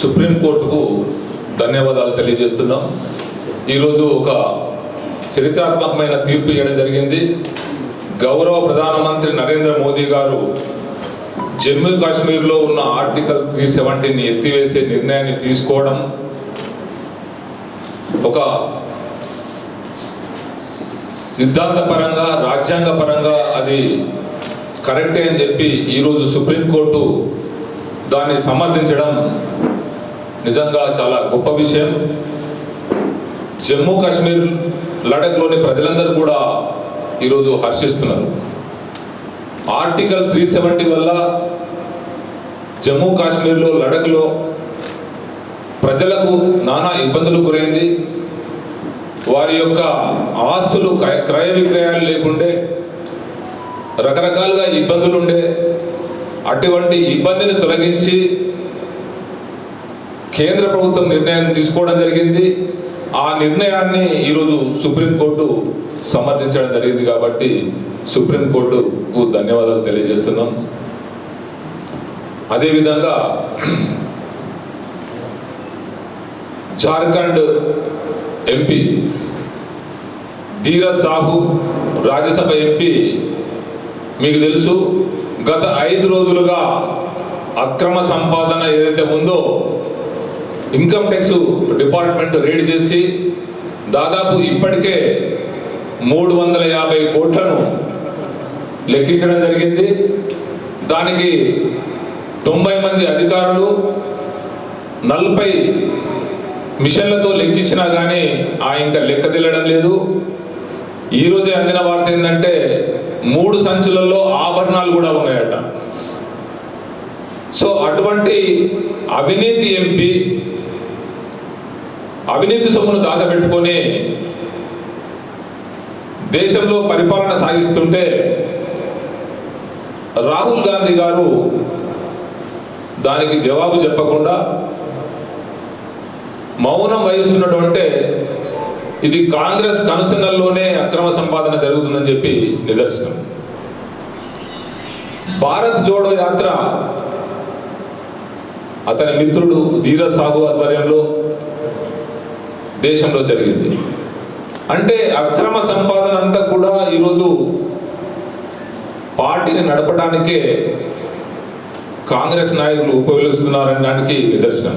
సుప్రీంకోర్టుకు ధన్యవాదాలు తెలియజేస్తున్నాం. ఈరోజు ఒక చరిత్రాత్మకమైన తీర్పు ఇవ్వడం జరిగింది. గౌరవ ప్రధానమంత్రి నరేంద్ర మోదీ గారు జమ్మూ కాశ్మీర్లో ఉన్న ఆర్టికల్ త్రీ సెవెంటీని ఎత్తివేసే నిర్ణయాన్ని తీసుకోవడం ఒక సిద్ధాంతపరంగా రాజ్యాంగపరంగా అది కరెక్టే అని చెప్పి ఈరోజు సుప్రీంకోర్టు దాన్ని సమర్థించడం నిజంగా చాలా గొప్ప విషయం. జమ్మూ కాశ్మీర్ లడఖ్లోని ప్రజలందరూ కూడా ఈరోజు హర్షిస్తున్నారు. ఆర్టికల్ త్రీ సెవెంటీ వల్ల జమ్మూ కాశ్మీర్లో లడఖ్లో ప్రజలకు నానా ఇబ్బందులు గురైంది. వారి యొక్క ఆస్తులు క్రయ- క్రయ విక్రయాలు లేకుండే రకరకాలుగా ఇబ్బందులు ఉండే అటువంటి ఇబ్బందిని తొలగించి కేంద్ర ప్రభుత్వం నిర్ణయాన్ని తీసుకోవడం జరిగింది. ఆ నిర్ణయాన్ని ఈరోజు సుప్రీంకోర్టు సమర్థించడం జరిగింది కాబట్టి సుప్రీంకోర్టుకు ధన్యవాదాలు తెలియజేస్తున్నాం. అదేవిధంగా జార్ఖండ్ ఎంపీ ధీరజ్ సాహు రాజ్యసభ ఎంపీ మీకు తెలుసు గత ఐదు రోజులుగా అక్రమ సంపాదన ఏదైతే ఉందో ఇన్కమ్ ట్యాక్స్ డిపార్ట్మెంట్ రేడ్ చేసి దాదాపు ఇప్పటికే మూడు వందల యాభై కోట్లను లెక్కించడం జరిగింది. దానికి తొంభై మంది అధికారులు నలభై మిషన్లతో లెక్కించినా కానీ ఆ ఇంకా లెక్క తెల్లడం లేదు. ఈరోజే అందిన వార్త ఏంటంటే మూడు సంచులలో ఆభరణాలు కూడా ఉన్నాయట. సో అటువంటి అవినీతి ఎంపీ అవినీతి సొమ్మును దాచబెట్టుకొని దేశంలో పరిపాలన సాగిస్తుంటే రాహుల్ గాంధీ గారు దానికి జవాబు చెప్పకుండా మౌనం వహిస్తున్నటువంటి ఇది కాంగ్రెస్ కనుసన్నల్లోనే అక్రమ సంపాదన జరుగుతుందని చెప్పి నిదర్శనం. భారత్ జోడో యాత్ర అతని మిత్రుడు ధీర సాగు ఆధ్వర్యంలో దేశంలో జరిగింది. అంటే అక్రమ సంపాదన అంతా కూడా ఈరోజు పార్టీని నడపడానికే కాంగ్రెస్ నాయకులు ఉపయోగిస్తున్నారనడానికి నిదర్శనం.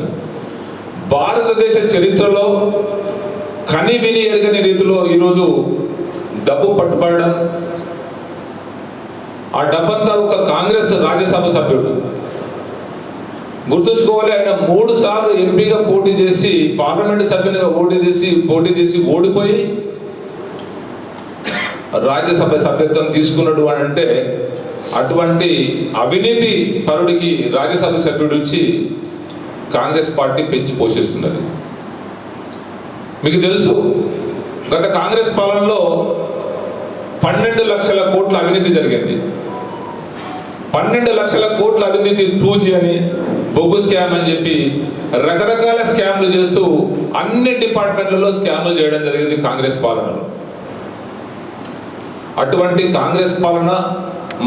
భారతదేశ చరిత్రలో కని విని ఎరగని రీతిలో ఈరోజు డబ్బు పట్టుబడడం ఆ డబ్బంతా ఒక కాంగ్రెస్ రాజ్యసభ సభ్యుడు గుర్తుంచుకోవాలి ఆయన మూడు సార్లు ఎంపీగా పోటీ చేసి పార్లమెంట్ సభ్యునిగా పోటీ చేసి పోటీ చేసి ఓడిపోయి రాజ్యసభ సభ్యత్వం తీసుకున్నాడు అని అంటే అటువంటి అవినీతి పరుడికి రాజ్యసభ సభ్యుడు ఇచ్చి కాంగ్రెస్ పార్టీ పెంచి పోషిస్తున్నది. మీకు తెలుసు గత కాంగ్రెస్ పాలనలో పన్నెండు లక్షల కోట్ల అవినీతి జరిగింది. పన్నెండు లక్షల కోట్ల అవినీతి టూజీ అని బొగ్గు స్కామ్ అని చెప్పి రకరకాల స్కామ్లు చేస్తూ అన్ని డిపార్ట్మెంట్లలో స్కామ్లు చేయడం జరిగింది కాంగ్రెస్ పాలనలో. అటువంటి కాంగ్రెస్ పాలన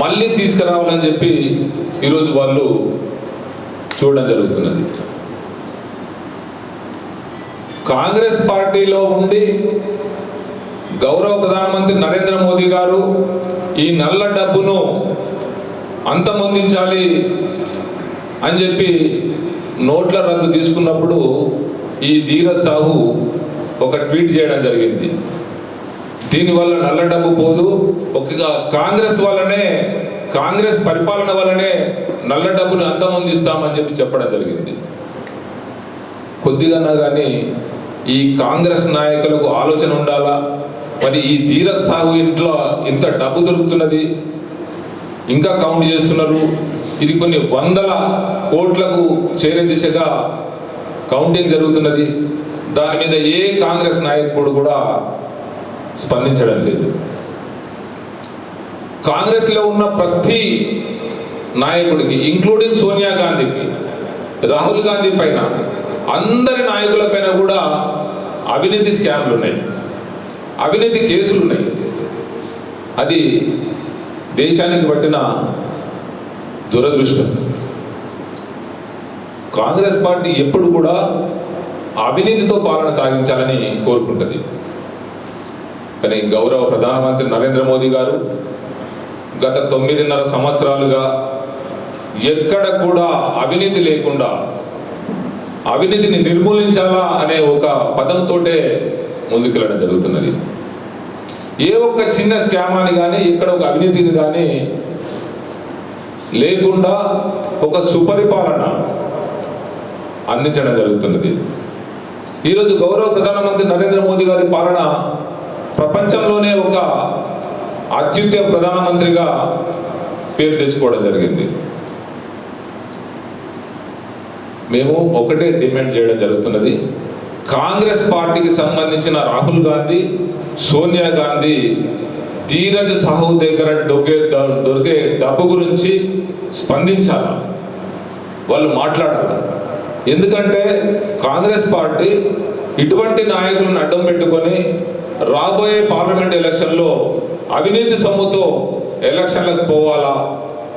మళ్ళీ తీసుకురావాలని చెప్పి ఈరోజు వాళ్ళు చూడడం జరుగుతున్నది. కాంగ్రెస్ పార్టీలో ఉండి గౌరవ ప్రధానమంత్రి నరేంద్ర మోదీ గారు ఈ నల్ల డబ్బును అంతమొందించాలి అని చెప్పి నోట్ల రద్దు తీసుకున్నప్పుడు ఈ ధీర సాహు ఒక ట్వీట్ చేయడం జరిగింది. దీనివల్ల నల్ల డబ్బు పోదు ఒక కాంగ్రెస్ వల్లనే కాంగ్రెస్ పరిపాలన వల్లనే నల్ల డబ్బును అంతమొందిస్తామని చెప్పి చెప్పడం జరిగింది. కొద్దిగా కానీ ఈ కాంగ్రెస్ నాయకులకు ఆలోచన ఉండాలా? మరి ఈ ధీర సాగు ఇంట్లో ఇంత డబ్బు దొరుకుతున్నది? ఇంకా కౌంట్ చేస్తున్నారు. ఇది కొన్ని వందల కోట్లకు చేరే దిశగా కౌంటింగ్ జరుగుతున్నది. దాని మీద ఏ కాంగ్రెస్ నాయకుడు కూడా స్పందించడం లేదు. కాంగ్రెస్లో ఉన్న ప్రతి నాయకుడికి ఇంక్లూడింగ్ సోనియా గాంధీకి రాహుల్ గాంధీ పైన అందరి నాయకుల పైన కూడా అవినీతి స్కామ్లు ఉన్నాయి. అవినీతి కేసులు ఉన్నాయి. అది దేశానికి పట్టిన దురదృష్టం. కాంగ్రెస్ పార్టీ ఎప్పుడు కూడా అవినీతితో పాలన సాగించాలని కోరుకుంటుంది. కానీ గౌరవ ప్రధానమంత్రి నరేంద్ర మోదీ గారు గత తొమ్మిదిన్నర సంవత్సరాలుగా ఎక్కడ కూడా అవినీతి లేకుండా అవినీతిని నిర్మూలించాలా అనే ఒక పదంతోటే ముందుకెళ్ళడం జరుగుతున్నది. ఏ ఒక్క చిన్న స్కామ్ అని కానీ ఇక్కడ ఒక అవినీతిని కానీ లేకుండా ఒక సుపరిపాలన అందించడం జరుగుతున్నది. ఈరోజు గౌరవ ప్రధానమంత్రి నరేంద్ర మోదీ గారి పాలన ప్రపంచంలోనే ఒక అత్యుత్య ప్రధానమంత్రిగా పేరు తెచ్చుకోవడం జరిగింది. మేము ఒకటే డిమాండ్ చేయడం జరుగుతున్నది. కాంగ్రెస్ పార్టీకి సంబంధించిన రాహుల్ గాంధీ సోనియా గాంధీ ధీరజ్ సాహు దగ్గర దొరికే దొరికే డబ్బు గురించి స్పందించాలి వాళ్ళు మాట్లాడాలి ఎందుకంటే కాంగ్రెస్ పార్టీ ఇటువంటి నాయకులను అడ్డం పెట్టుకొని రాబోయే పార్లమెంట్ ఎలక్షన్లో అవినీతి సొమ్ముతో ఎలక్షన్లకు పోవాలా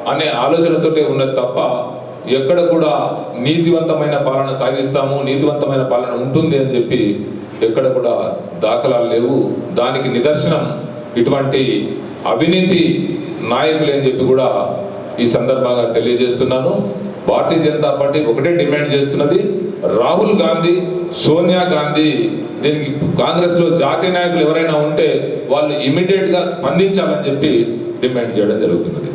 అనే ఆలోచనతోనే ఉన్నది తప్ప ఎక్కడ కూడా నీతివంతమైన పాలన సాగిస్తాము నీతివంతమైన పాలన ఉంటుంది అని చెప్పి ఎక్కడ కూడా దాఖలాలు లేవు. దానికి నిదర్శనం ఇటువంటి అవినీతి నాయకులు అని చెప్పి కూడా ఈ సందర్భంగా తెలియజేస్తున్నాను. భారతీయ జనతా పార్టీ ఒకటే డిమాండ్ చేస్తున్నది రాహుల్ గాంధీ సోనియా గాంధీ. దీనికి కాంగ్రెస్లో జాతీయ నాయకులు ఎవరైనా ఉంటే వాళ్ళు ఇమీడియట్గా స్పందించాలని చెప్పి డిమాండ్ చేయడం జరుగుతున్నది.